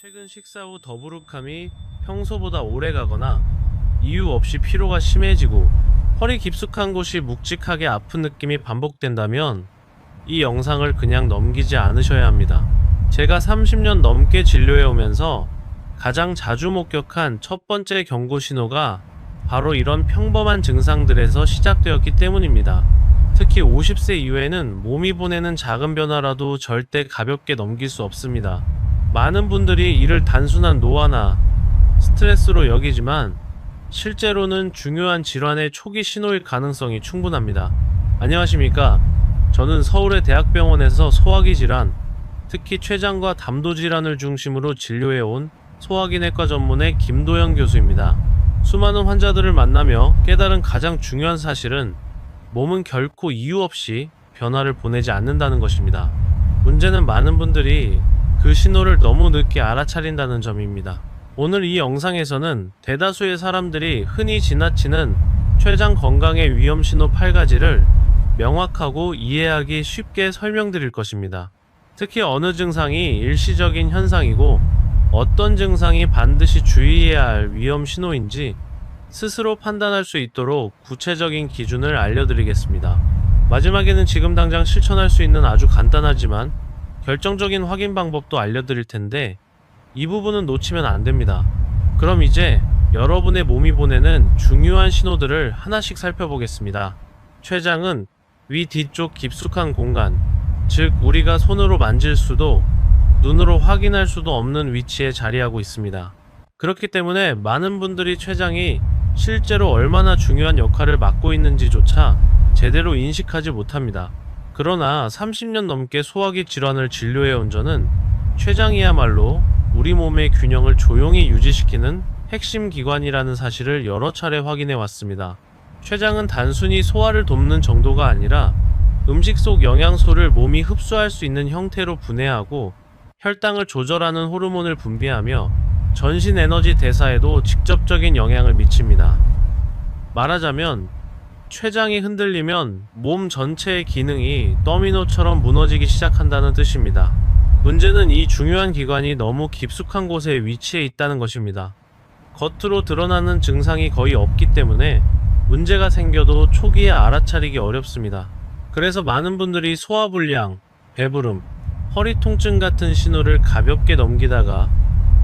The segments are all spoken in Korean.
최근 식사 후 더부룩함이 평소보다 오래 가거나 이유 없이 피로가 심해지고 허리 깊숙한 곳이 묵직하게 아픈 느낌이 반복된다면 이 영상을 그냥 넘기지 않으셔야 합니다. 제가 30년 넘게 진료해 오면서 가장 자주 목격한 첫 번째 경고 신호가 바로 이런 평범한 증상들에서 시작되었기 때문입니다. 특히 50세 이후에는 몸이 보내는 작은 변화라도 절대 가볍게 넘길 수 없습니다. 많은 분들이 이를 단순한 노화나 스트레스로 여기지만 실제로는 중요한 질환의 초기 신호일 가능성이 충분합니다. 안녕하십니까? 저는 서울의 대학병원에서 소화기 질환, 특히 췌장과 담도 질환을 중심으로 진료해온 소화기내과 전문의 김도영 교수입니다. 수많은 환자들을 만나며 깨달은 가장 중요한 사실은 몸은 결코 이유 없이 변화를 보내지 않는다는 것입니다. 문제는 많은 분들이 그 신호를 너무 늦게 알아차린다는 점입니다. 오늘 이 영상에서는 대다수의 사람들이 흔히 지나치는 췌장 건강의 위험 신호 8가지를 명확하고 이해하기 쉽게 설명드릴 것입니다. 특히 어느 증상이 일시적인 현상이고 어떤 증상이 반드시 주의해야 할 위험 신호인지 스스로 판단할 수 있도록 구체적인 기준을 알려드리겠습니다. 마지막에는 지금 당장 실천할 수 있는 아주 간단하지만 결정적인 확인 방법도 알려드릴 텐데 이 부분은 놓치면 안 됩니다. 그럼 이제 여러분의 몸이 보내는 중요한 신호들을 하나씩 살펴보겠습니다. 췌장은 위 뒤쪽 깊숙한 공간, 즉 우리가 손으로 만질 수도 눈으로 확인할 수도 없는 위치에 자리하고 있습니다. 그렇기 때문에 많은 분들이 췌장이 실제로 얼마나 중요한 역할을 맡고 있는지조차 제대로 인식하지 못합니다. 그러나 30년 넘게 소화기 질환을 진료해온 저는 췌장이야말로 우리 몸의 균형을 조용히 유지시키는 핵심 기관이라는 사실을 여러 차례 확인해 왔습니다. 췌장은 단순히 소화를 돕는 정도가 아니라 음식 속 영양소를 몸이 흡수할 수 있는 형태로 분해하고 혈당을 조절하는 호르몬을 분비하며 전신 에너지 대사에도 직접적인 영향을 미칩니다. 말하자면 췌장이 흔들리면 몸 전체의 기능이 더미노처럼 무너지기 시작한다는 뜻입니다. 문제는 이 중요한 기관이 너무 깊숙한 곳에 위치해 있다는 것입니다. 겉으로 드러나는 증상이 거의 없기 때문에 문제가 생겨도 초기에 알아차리기 어렵습니다. 그래서 많은 분들이 소화불량, 배부름, 허리 통증 같은 신호를 가볍게 넘기다가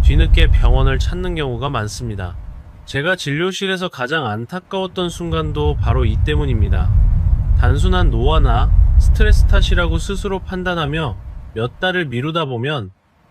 뒤늦게 병원을 찾는 경우가 많습니다. 제가 진료실에서 가장 안타까웠던 순간도 바로 이 때문입니다. 단순한 노화나 스트레스 탓이라고 스스로 판단하며 몇 달을 미루다 보면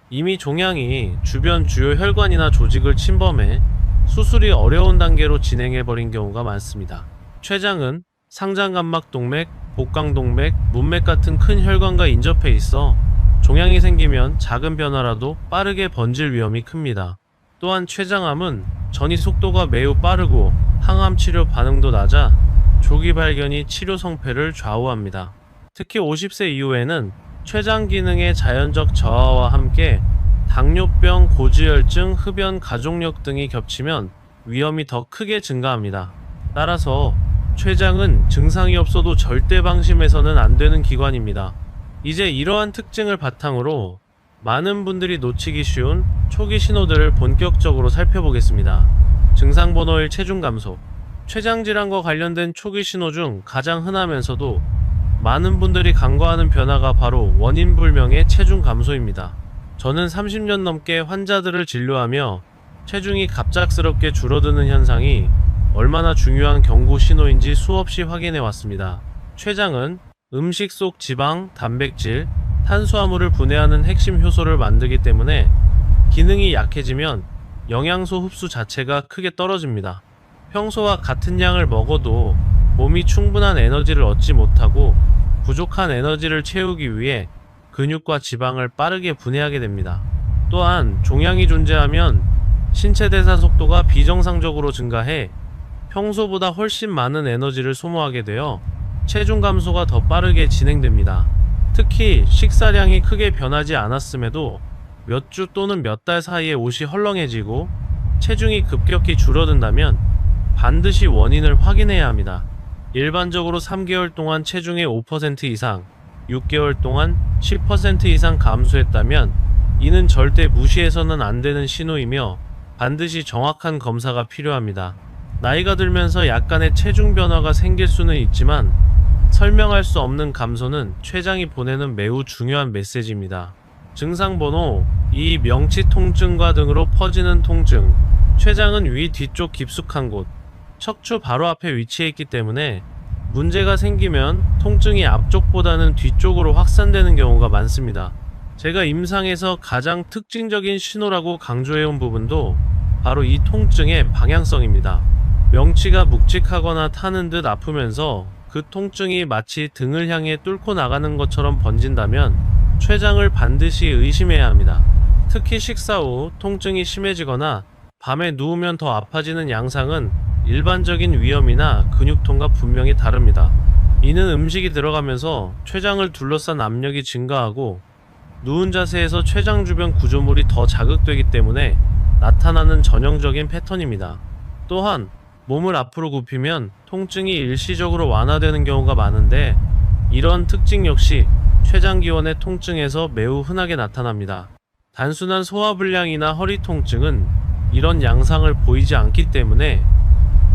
이미 종양이 주변 주요 혈관이나 조직을 침범해 수술이 어려운 단계로 진행해버린 경우가 많습니다. 췌장은 상장감막동맥, 복강 동맥, 문맥 같은 큰 혈관과 인접해 있어 종양이 생기면 작은 변화라도 빠르게 번질 위험이 큽니다. 또한 췌장암은 전이 속도가 매우 빠르고 항암 치료 반응도 낮아 조기 발견이 치료 성패를 좌우합니다. 특히 50세 이후에는 췌장 기능의 자연적 저하와 함께 당뇨병, 고지혈증, 흡연, 가족력 등이 겹치면 위험이 더 크게 증가합니다. 따라서 췌장은 증상이 없어도 절대 방심해서는 안 되는 기관입니다. 이제 이러한 특징을 바탕으로 많은 분들이 놓치기 쉬운 초기 신호들을 본격적으로 살펴보겠습니다. 증상 번호 1 체중 감소. 췌장 질환과 관련된 초기 신호 중 가장 흔하면서도 많은 분들이 간과하는 변화가 바로 원인 불명의 체중 감소입니다. 저는 30년 넘게 환자들을 진료하며 체중이 갑작스럽게 줄어드는 현상이 얼마나 중요한 경고 신호인지 수없이 확인해 왔습니다. 췌장은 음식 속 지방, 단백질, 탄수화물을 분해하는 핵심 효소를 만들기 때문에 기능이 약해지면 영양소 흡수 자체가 크게 떨어집니다. 평소와 같은 양을 먹어도 몸이 충분한 에너지를 얻지 못하고 부족한 에너지를 채우기 위해 근육과 지방을 빠르게 분해하게 됩니다. 또한 종양이 존재하면 신체 대사 속도가 비정상적으로 증가해 평소보다 훨씬 많은 에너지를 소모하게 되어 체중 감소가 더 빠르게 진행됩니다. 특히 식사량이 크게 변하지 않았음에도 몇 주 또는 몇 달 사이에 옷이 헐렁해지고 체중이 급격히 줄어든다면 반드시 원인을 확인해야 합니다. 일반적으로 3개월 동안 체중의 5% 이상, 6개월 동안 10% 이상 감소했다면 이는 절대 무시해서는 안 되는 신호이며 반드시 정확한 검사가 필요합니다. 나이가 들면서 약간의 체중 변화가 생길 수는 있지만 설명할 수 없는 감소는 췌장이 보내는 매우 중요한 메시지입니다. 증상 번호 2. 명치 통증과 등으로 퍼지는 통증. 췌장은 위 뒤쪽 깊숙한 곳, 척추 바로 앞에 위치해 있기 때문에 문제가 생기면 통증이 앞쪽보다는 뒤쪽으로 확산되는 경우가 많습니다. 제가 임상에서 가장 특징적인 신호라고 강조해온 부분도 바로 이 통증의 방향성입니다. 명치가 묵직하거나 타는 듯 아프면서 그 통증이 마치 등을 향해 뚫고 나가는 것처럼 번진다면 췌장을 반드시 의심해야 합니다. 특히 식사 후 통증이 심해지거나 밤에 누우면 더 아파지는 양상은 일반적인 위염이나 근육통과 분명히 다릅니다. 이는 음식이 들어가면서 췌장을 둘러싼 압력이 증가하고 누운 자세에서 췌장 주변 구조물이 더 자극되기 때문에 나타나는 전형적인 패턴입니다. 또한 몸을 앞으로 굽히면 통증이 일시적으로 완화되는 경우가 많은데 이런 특징 역시 췌장 기원의 통증에서 매우 흔하게 나타납니다. 단순한 소화불량이나 허리 통증은 이런 양상을 보이지 않기 때문에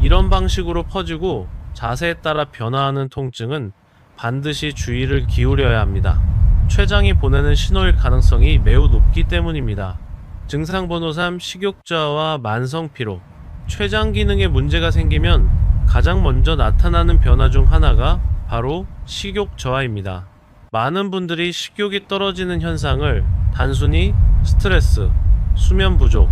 이런 방식으로 퍼지고 자세에 따라 변화하는 통증은 반드시 주의를 기울여야 합니다. 췌장이 보내는 신호일 가능성이 매우 높기 때문입니다. 증상 번호 3 식욕저하와 만성 피로 췌장 기능에 문제가 생기면 가장 먼저 나타나는 변화 중 하나가 바로 식욕 저하입니다. 많은 분들이 식욕이 떨어지는 현상을 단순히 스트레스, 수면 부족,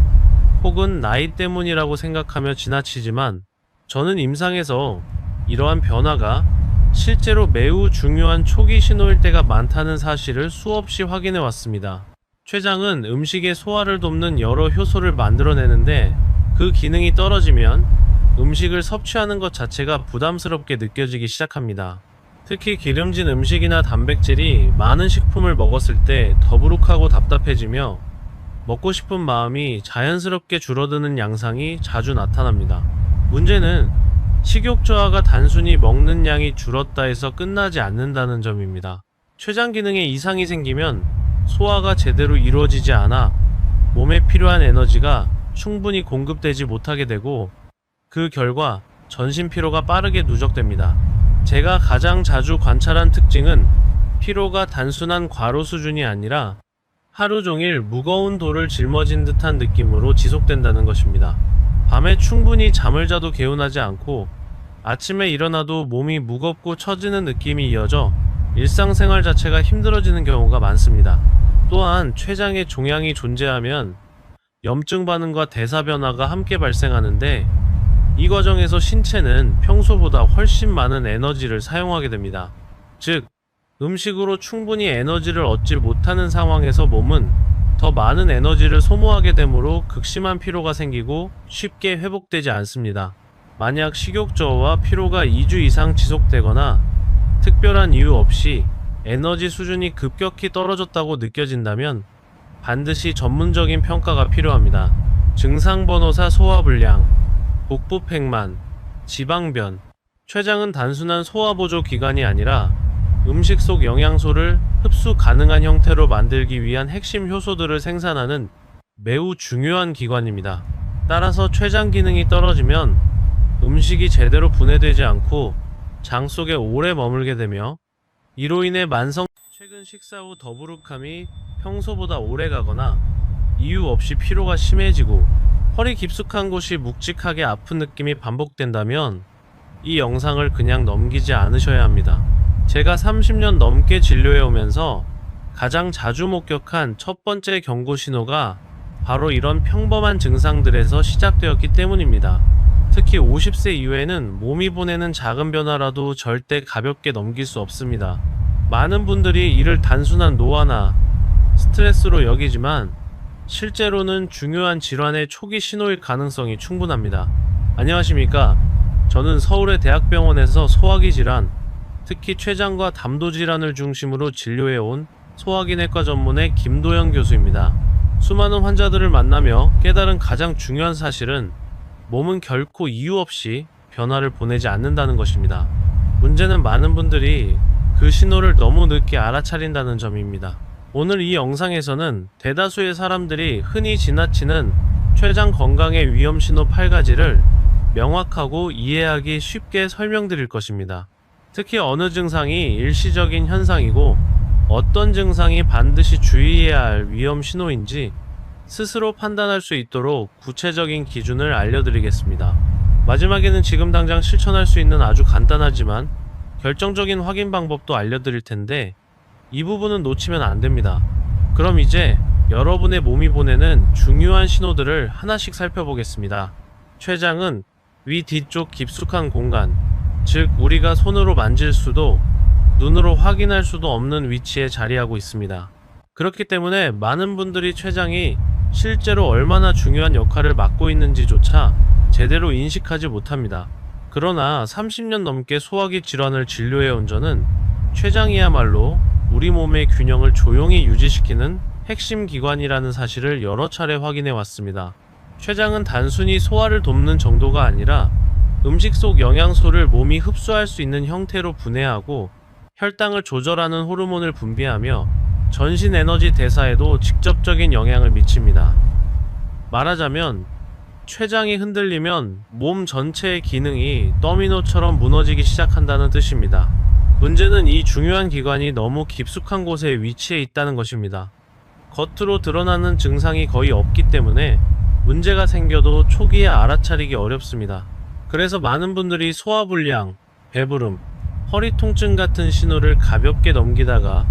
혹은 나이 때문이라고 생각하며 지나치지만 저는 임상에서 이러한 변화가 실제로 매우 중요한 초기 신호일 때가 많다는 사실을 수없이 확인해 왔습니다. 췌장은 음식의 소화를 돕는 여러 효소를 만들어내는데 그 기능이 떨어지면 음식을 섭취하는 것 자체가 부담스럽게 느껴지기 시작합니다. 특히 기름진 음식이나 단백질이 많은 식품을 먹었을 때 더부룩하고 답답해지며 먹고 싶은 마음이 자연스럽게 줄어드는 양상이 자주 나타납니다. 문제는 식욕 저하가 단순히 먹는 양이 줄었다 해서 끝나지 않는다는 점입니다. 췌장 기능에 이상이 생기면 소화가 제대로 이루어지지 않아 몸에 필요한 에너지가 충분히 공급되지 못하게 되고 그 결과 전신 피로가 빠르게 누적됩니다. 제가 가장 자주 관찰한 특징은 피로가 단순한 과로 수준이 아니라 하루 종일 무거운 돌을 짊어진 듯한 느낌으로 지속된다는 것입니다. 밤에 충분히 잠을 자도 개운하지 않고 아침에 일어나도 몸이 무겁고 처지는 느낌이 이어져 일상생활 자체가 힘들어지는 경우가 많습니다. 또한 췌장에 종양이 존재하면 염증 반응과 대사 변화가 함께 발생하는데 이 과정에서 신체는 평소보다 훨씬 많은 에너지를 사용하게 됩니다. 즉, 음식으로 충분히 에너지를 얻지 못하는 상황에서 몸은 더 많은 에너지를 소모하게 되므로 극심한 피로가 생기고 쉽게 회복되지 않습니다. 만약 식욕저하와 피로가 2주 이상 지속되거나 특별한 이유 없이 에너지 수준이 급격히 떨어졌다고 느껴진다면 반드시 전문적인 평가가 필요합니다. 증상 번호사 소화불량, 복부팽만, 지방변, 췌장은 단순한 소화보조 기관이 아니라 음식 속 영양소를 흡수 가능한 형태로 만들기 위한 핵심 효소들을 생산하는 매우 중요한 기관입니다. 따라서 췌장 기능이 떨어지면 음식이 제대로 분해되지 않고 장 속에 오래 머물게 되며 이로 인해 만성 최근 식사 후 더부룩함이 평소보다 오래 가거나 이유 없이 피로가 심해지고 허리 깊숙한 곳이 묵직하게 아픈 느낌이 반복된다면 이 영상을 그냥 넘기지 않으셔야 합니다. 제가 30년 넘게 진료해 오면서 가장 자주 목격한 첫 번째 경고 신호가 바로 이런 평범한 증상들에서 시작되었기 때문입니다. 특히 50세 이후에는 몸이 보내는 작은 변화라도 절대 가볍게 넘길 수 없습니다. 많은 분들이 이를 단순한 노화나 스트레스로 여기지만 실제로는 중요한 질환의 초기 신호일 가능성이 충분합니다. 안녕하십니까. 저는 서울의 대학병원에서 소화기 질환, 특히 췌장과 담도 질환을 중심으로 진료해온 소화기내과 전문의 김도영 교수입니다. 수많은 환자들을 만나며 깨달은 가장 중요한 사실은 몸은 결코 이유 없이 변화를 보내지 않는다는 것입니다. 문제는 많은 분들이 그 신호를 너무 늦게 알아차린다는 점입니다. 오늘 이 영상에서는 대다수의 사람들이 흔히 지나치는 췌장 건강의 위험 신호 8가지를 명확하고 이해하기 쉽게 설명드릴 것입니다. 특히 어느 증상이 일시적인 현상이고 어떤 증상이 반드시 주의해야 할 위험 신호인지 스스로 판단할 수 있도록 구체적인 기준을 알려드리겠습니다. 마지막에는 지금 당장 실천할 수 있는 아주 간단하지만 결정적인 확인 방법도 알려드릴 텐데 이 부분은 놓치면 안 됩니다. 그럼 이제 여러분의 몸이 보내는 중요한 신호들을 하나씩 살펴보겠습니다. 췌장은 위 뒤쪽 깊숙한 공간, 즉 우리가 손으로 만질 수도 눈으로 확인할 수도 없는 위치에 자리하고 있습니다. 그렇기 때문에 많은 분들이 췌장이 실제로 얼마나 중요한 역할을 맡고 있는지조차 제대로 인식하지 못합니다. 그러나 30년 넘게 소화기 질환을 진료해온 저는 췌장이야말로 우리 몸의 균형을 조용히 유지시키는 핵심 기관이라는 사실을 여러 차례 확인해 왔습니다. 췌장은 단순히 소화를 돕는 정도가 아니라 음식 속 영양소를 몸이 흡수할 수 있는 형태로 분해하고 혈당을 조절하는 호르몬을 분비하며 전신 에너지 대사에도 직접적인 영향을 미칩니다. 말하자면 췌장이 흔들리면 몸 전체의 기능이 더미노처럼 무너지기 시작한다는 뜻입니다. 문제는 이 중요한 기관이 너무 깊숙한 곳에 위치해 있다는 것입니다. 겉으로 드러나는 증상이 거의 없기 때문에 문제가 생겨도 초기에 알아차리기 어렵습니다. 그래서 많은 분들이 소화불량, 배부름, 허리 통증 같은 신호를 가볍게 넘기다가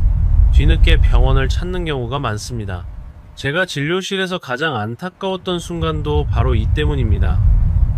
뒤늦게 병원을 찾는 경우가 많습니다. 제가 진료실에서 가장 안타까웠던 순간도 바로 이 때문입니다.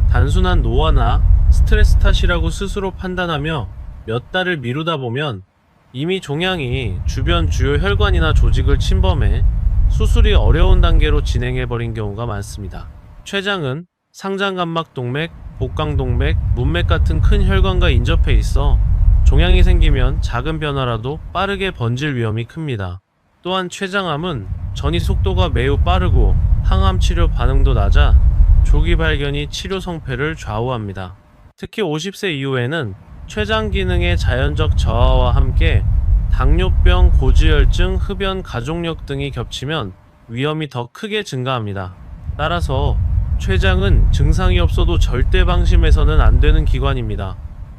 단순한 노화나 스트레스 탓이라고 스스로 판단하며 몇 달을 미루다 보면 이미 종양이 주변 주요 혈관이나 조직을 침범해 수술이 어려운 단계로 진행해버린 경우가 많습니다. 췌장은 상장감막동맥, 복강동맥, 문맥 같은 큰 혈관과 인접해 있어 종양이 생기면 작은 변화라도 빠르게 번질 위험이 큽니다. 또한 췌장암은 전이 속도가 매우 빠르고 항암 치료 반응도 낮아 조기 발견이 치료 성패를 좌우합니다. 특히 50세 이후에는 췌장 기능의 자연적 저하와 함께 당뇨병, 고지혈증, 흡연, 가족력 등이 겹치면 위험이 더 크게 증가합니다. 따라서 췌장은 증상이 없어도 절대 방심해서는 안 되는 기관입니다.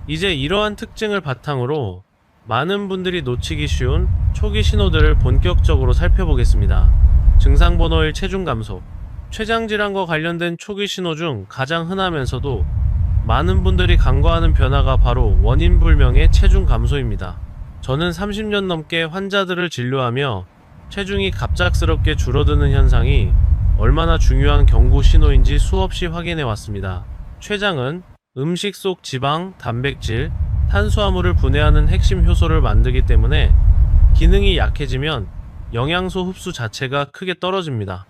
이제 이러한 특징을 바탕으로 많은 분들이 놓치기 쉬운 초기 신호들을 본격적으로 살펴보겠습니다. 증상 번호 1 체중 감소. 췌장 질환과 관련된 초기 신호 중 가장 흔하면서도 많은 분들이 간과하는 변화가 바로 원인 불명의 체중 감소입니다. 저는 30년 넘게 환자들을 진료하며 체중이 갑작스럽게 줄어드는 현상이 얼마나 중요한 경고 신호인지 수없이 확인해 왔습니다. 췌장은 음식 속 지방, 단백질, 탄수화물을 분해하는 핵심 효소를 만들기 때문에 기능이 약해지면 영양소 흡수 자체가 크게 떨어집니다.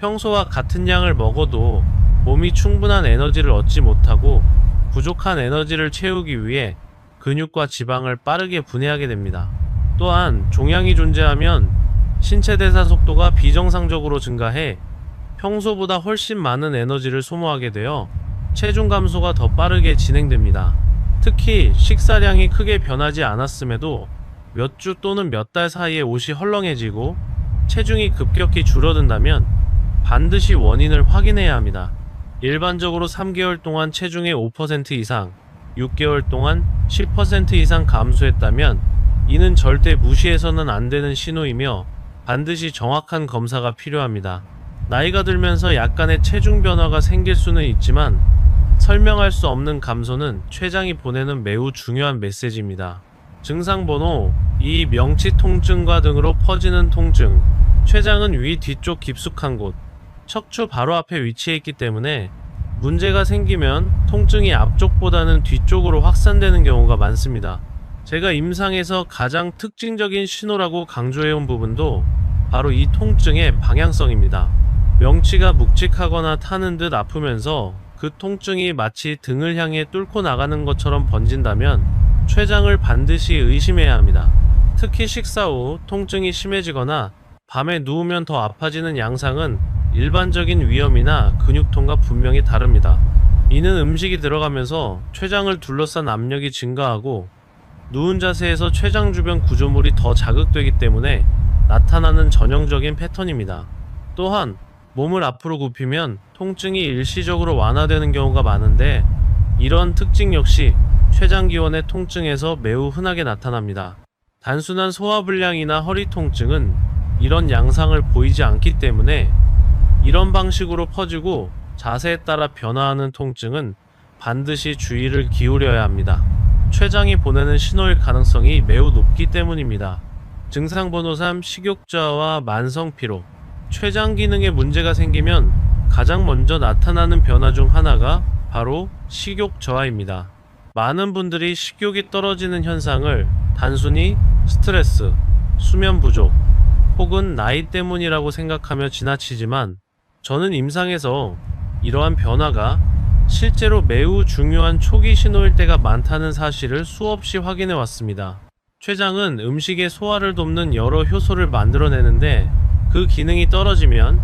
평소와 같은 양을 먹어도 몸이 충분한 에너지를 얻지 못하고 부족한 에너지를 채우기 위해 근육과 지방을 빠르게 분해하게 됩니다. 또한 종양이 존재하면 신체 대사 속도가 비정상적으로 증가해 평소보다 훨씬 많은 에너지를 소모하게 되어 체중 감소가 더 빠르게 진행됩니다. 특히 식사량이 크게 변하지 않았음에도 몇 주 또는 몇 달 사이에 옷이 헐렁해지고 체중이 급격히 줄어든다면 반드시 원인을 확인해야 합니다. 일반적으로 3개월 동안 체중의 5% 이상, 6개월 동안 10% 이상 감소했다면 이는 절대 무시해서는 안 되는 신호이며 반드시 정확한 검사가 필요합니다. 나이가 들면서 약간의 체중 변화가 생길 수는 있지만 설명할 수 없는 감소는 췌장이 보내는 매우 중요한 메시지입니다. 증상 번호 2 명치 통증과 등으로 퍼지는 통증. 췌장은 위 뒤쪽 깊숙한 곳, 척추 바로 앞에 위치해 있기 때문에 문제가 생기면 통증이 앞쪽보다는 뒤쪽으로 확산되는 경우가 많습니다. 제가 임상에서 가장 특징적인 신호라고 강조해온 부분도 바로 이 통증의 방향성입니다. 명치가 묵직하거나 타는 듯 아프면서 그 통증이 마치 등을 향해 뚫고 나가는 것처럼 번진다면 췌장을 반드시 의심해야 합니다. 특히 식사 후 통증이 심해지거나 밤에 누우면 더 아파지는 양상은 일반적인 위염이나 근육통과 분명히 다릅니다. 이는 음식이 들어가면서 췌장을 둘러싼 압력이 증가하고 누운 자세에서 췌장 주변 구조물이 더 자극되기 때문에 나타나는 전형적인 패턴입니다. 또한 몸을 앞으로 굽히면 통증이 일시적으로 완화되는 경우가 많은데 이런 특징 역시 췌장기원의 통증에서 매우 흔하게 나타납니다. 단순한 소화불량이나 허리 통증은 이런 양상을 보이지 않기 때문에 이런 방식으로 퍼지고 자세에 따라 변화하는 통증은 반드시 주의를 기울여야 합니다. 췌장이 보내는 신호일 가능성이 매우 높기 때문입니다. 증상 번호 3 식욕저하와 만성 피로 췌장 기능에 문제가 생기면 가장 먼저 나타나는 변화 중 하나가 바로 식욕 저하입니다. 많은 분들이 식욕이 떨어지는 현상을 단순히 스트레스, 수면 부족, 혹은 나이 때문이라고 생각하며 지나치지만 저는 임상에서 이러한 변화가 실제로 매우 중요한 초기 신호일 때가 많다는 사실을 수없이 확인해 왔습니다. 췌장은 음식의 소화를 돕는 여러 효소를 만들어내는데 그 기능이 떨어지면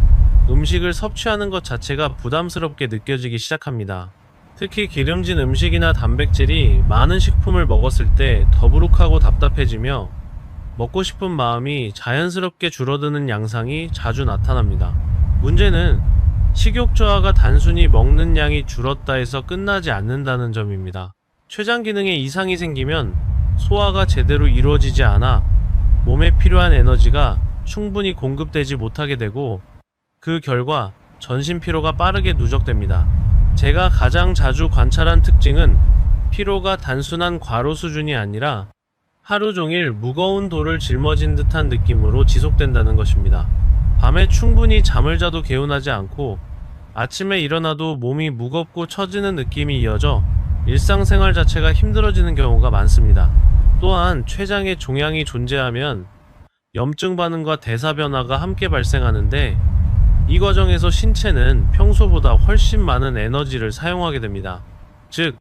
음식을 섭취하는 것 자체가 부담스럽게 느껴지기 시작합니다. 특히 기름진 음식이나 단백질이 많은 식품을 먹었을 때 더부룩하고 답답해지며 먹고 싶은 마음이 자연스럽게 줄어드는 양상이 자주 나타납니다. 문제는 식욕 저하가 단순히 먹는 양이 줄었다 해서 끝나지 않는다는 점입니다. 췌장 기능에 이상이 생기면 소화가 제대로 이루어지지 않아 몸에 필요한 에너지가 충분히 공급되지 못하게 되고 그 결과 전신 피로가 빠르게 누적됩니다. 제가 가장 자주 관찰한 특징은 피로가 단순한 과로 수준이 아니라 하루 종일 무거운 돌을 짊어진 듯한 느낌으로 지속된다는 것입니다. 밤에 충분히 잠을 자도 개운하지 않고 아침에 일어나도 몸이 무겁고 처지는 느낌이 이어져 일상생활 자체가 힘들어지는 경우가 많습니다. 또한 췌장에 종양이 존재하면 염증 반응과 대사 변화가 함께 발생하는데 이 과정에서 신체는 평소보다 훨씬 많은 에너지를 사용하게 됩니다. 즉,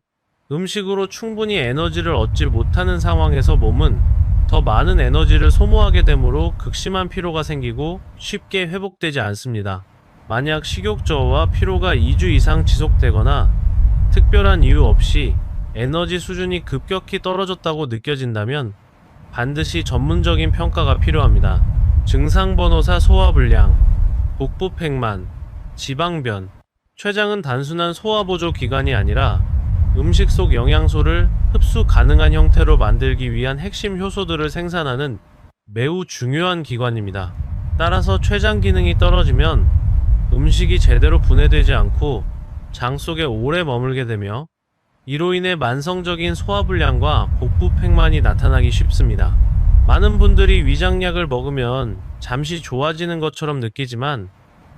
음식으로 충분히 에너지를 얻지 못하는 상황에서 몸은 더 많은 에너지를 소모하게 되므로 극심한 피로가 생기고 쉽게 회복되지 않습니다. 만약 식욕 저하와 피로가 2주 이상 지속되거나 특별한 이유 없이 에너지 수준이 급격히 떨어졌다고 느껴진다면 반드시 전문적인 평가가 필요합니다. 증상 번호사 소화불량, 복부 팽만, 지방변, 췌장은 단순한 소화보조 기관이 아니라 음식 속 영양소를 흡수 가능한 형태로 만들기 위한 핵심 효소들을 생산하는 매우 중요한 기관입니다. 따라서 췌장 기능이 떨어지면 음식이 제대로 분해되지 않고 장 속에 오래 머물게 되며 이로 인해 만성적인 소화불량과 복부 팽만이 나타나기 쉽습니다. 많은 분들이 위장약을 먹으면 잠시 좋아지는 것처럼 느끼지만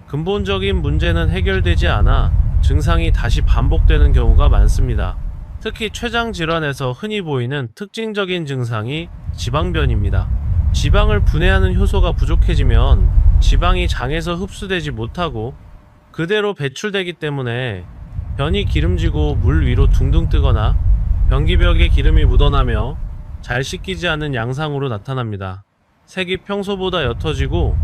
근본적인 문제는 해결되지 않아 증상이 다시 반복되는 경우가 많습니다. 특히 췌장 질환에서 흔히 보이는 특징적인 증상이 지방변입니다. 지방을 분해하는 효소가 부족해지면 지방이 장에서 흡수되지 못하고 그대로 배출되기 때문에 변이 기름지고 물 위로 둥둥 뜨거나 변기벽에 기름이 묻어나며 잘 씻기지 않는 양상으로 나타납니다. 색이 평소보다 옅어지고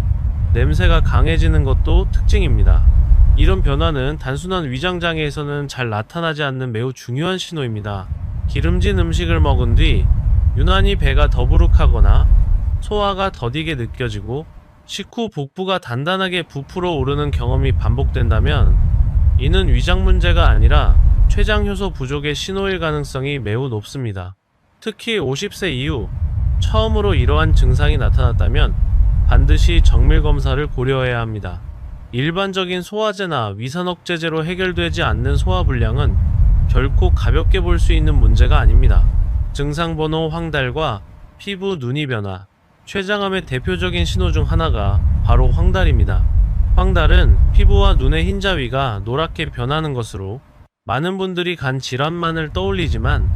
냄새가 강해지는 것도 특징입니다. 이런 변화는 단순한 위장장애에서는 잘 나타나지 않는 매우 중요한 신호입니다. 기름진 음식을 먹은 뒤 유난히 배가 더부룩하거나 소화가 더디게 느껴지고 식후 복부가 단단하게 부풀어 오르는 경험이 반복된다면 이는 위장 문제가 아니라 췌장 효소 부족의 신호일 가능성이 매우 높습니다. 특히 50세 이후 처음으로 이러한 증상이 나타났다면 반드시 정밀 검사를 고려해야 합니다. 일반적인 소화제나 위산억제제로 해결되지 않는 소화불량은 결코 가볍게 볼 수 있는 문제가 아닙니다. 증상 번호 황달과 피부 눈이 변화, 췌장암의 대표적인 신호 중 하나가 바로 황달입니다. 황달은 피부와 눈의 흰자위가 노랗게 변하는 것으로 많은 분들이 간 질환만을 떠올리지만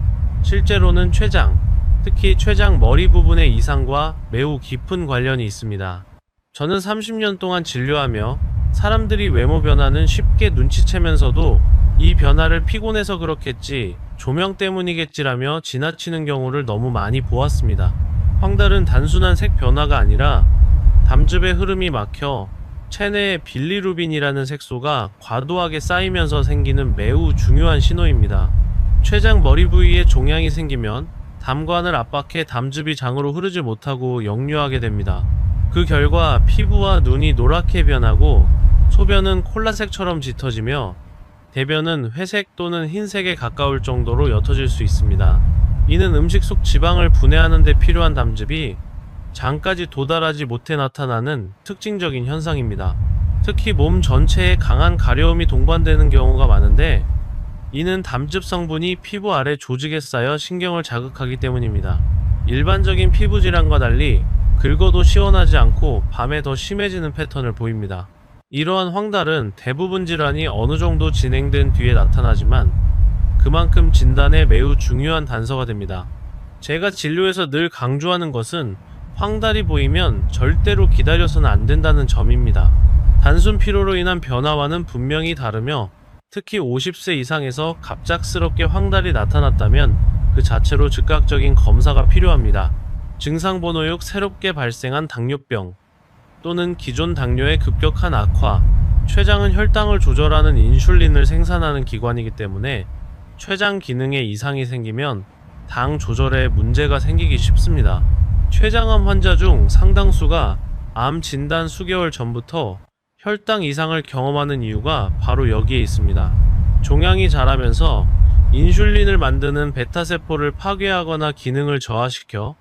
실제로는 췌장, 특히 췌장 머리 부분의 이상과 매우 깊은 관련이 있습니다. 저는 30년 동안 진료하며 사람들이 외모 변화는 쉽게 눈치채면서도 이 변화를 피곤해서 그렇겠지, 조명 때문이겠지라며 지나치는 경우를 너무 많이 보았습니다. 황달은 단순한 색 변화가 아니라 담즙의 흐름이 막혀 체내에 빌리루빈이라는 색소가 과도하게 쌓이면서 생기는 매우 중요한 신호입니다. 췌장 머리 부위에 종양이 생기면 담관을 압박해 담즙이 장으로 흐르지 못하고 역류하게 됩니다. 그 결과 피부와 눈이 노랗게 변하고 소변은 콜라색처럼 짙어지며 대변은 회색 또는 흰색에 가까울 정도로 옅어질 수 있습니다. 이는 음식 속 지방을 분해하는 데 필요한 담즙이 장까지 도달하지 못해 나타나는 특징적인 현상입니다. 특히 몸 전체에 강한 가려움이 동반되는 경우가 많은데 이는 담즙 성분이 피부 아래 조직에 쌓여 신경을 자극하기 때문입니다. 일반적인 피부 질환과 달리 긁어도 시원하지 않고 밤에 더 심해지는 패턴을 보입니다. 이러한 황달은 대부분 질환이 어느 정도 진행된 뒤에 나타나지만 그만큼 진단에 매우 중요한 단서가 됩니다. 제가 진료에서 늘 강조하는 것은 황달이 보이면 절대로 기다려서는 안 된다는 점입니다. 단순 피로로 인한 변화와는 분명히 다르며 특히 50세 이상에서 갑작스럽게 황달이 나타났다면 그 자체로 즉각적인 검사가 필요합니다. 증상 번호 6 새롭게 발생한 당뇨병 또는 기존 당뇨의 급격한 악화 췌장은 혈당을 조절하는 인슐린을 생산하는 기관이기 때문에 췌장 기능에 이상이 생기면 당 조절에 문제가 생기기 쉽습니다. 췌장암 환자 중 상당수가 암 진단 수개월 전부터 혈당 이상을 경험하는 이유가 바로 여기에 있습니다. 종양이 자라면서 인슐린을 만드는 베타세포를 파괴하거나 기능을 저하시켜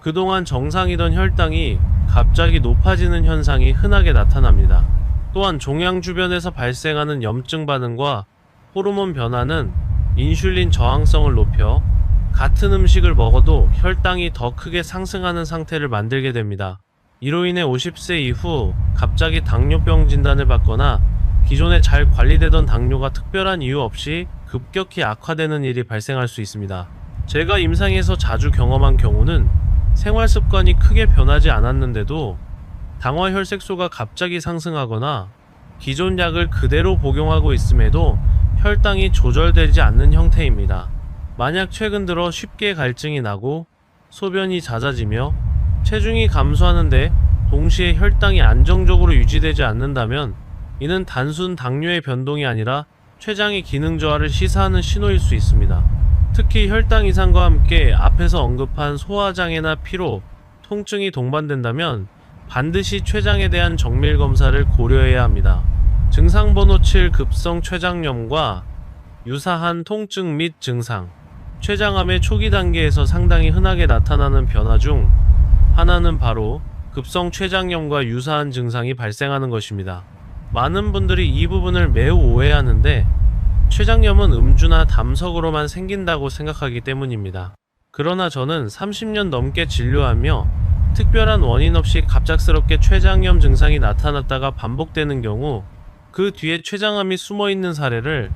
그동안 정상이던 혈당이 갑자기 높아지는 현상이 흔하게 나타납니다. 또한 종양 주변에서 발생하는 염증 반응과 호르몬 변화는 인슐린 저항성을 높여 같은 음식을 먹어도 혈당이 더 크게 상승하는 상태를 만들게 됩니다. 이로 인해 50세 이후 갑자기 당뇨병 진단을 받거나 기존에 잘 관리되던 당뇨가 특별한 이유 없이 급격히 악화되는 일이 발생할 수 있습니다. 제가 임상에서 자주 경험한 경우는 생활 습관이 크게 변하지 않았는데도 당화 혈색소가 갑자기 상승하거나 기존 약을 그대로 복용하고 있음에도 혈당이 조절되지 않는 형태입니다. 만약 최근 들어 쉽게 갈증이 나고 소변이 잦아지며 체중이 감소하는데 동시에 혈당이 안정적으로 유지되지 않는다면 이는 단순 당뇨의 변동이 아니라 췌장의 기능 저하를 시사하는 신호일 수 있습니다. 특히 혈당 이상과 함께 앞에서 언급한 소화장애나 피로, 통증이 동반된다면 반드시 췌장에 대한 정밀 검사를 고려해야 합니다. 증상 번호 7 급성 췌장염과 유사한 통증 및 증상. 췌장암의 초기 단계에서 상당히 흔하게 나타나는 변화 중 하나는 바로 급성 췌장염과 유사한 증상이 발생하는 것입니다. 많은 분들이 이 부분을 매우 오해하는데 췌장염은 음주나 담석으로만 생긴다고 생각하기 때문입니다. 그러나 저는 30년 넘게 진료하며 특별한 원인 없이 갑작스럽게 췌장염 증상이 나타났다가 반복되는 경우 그 뒤에 췌장암이 숨어 있는 사례를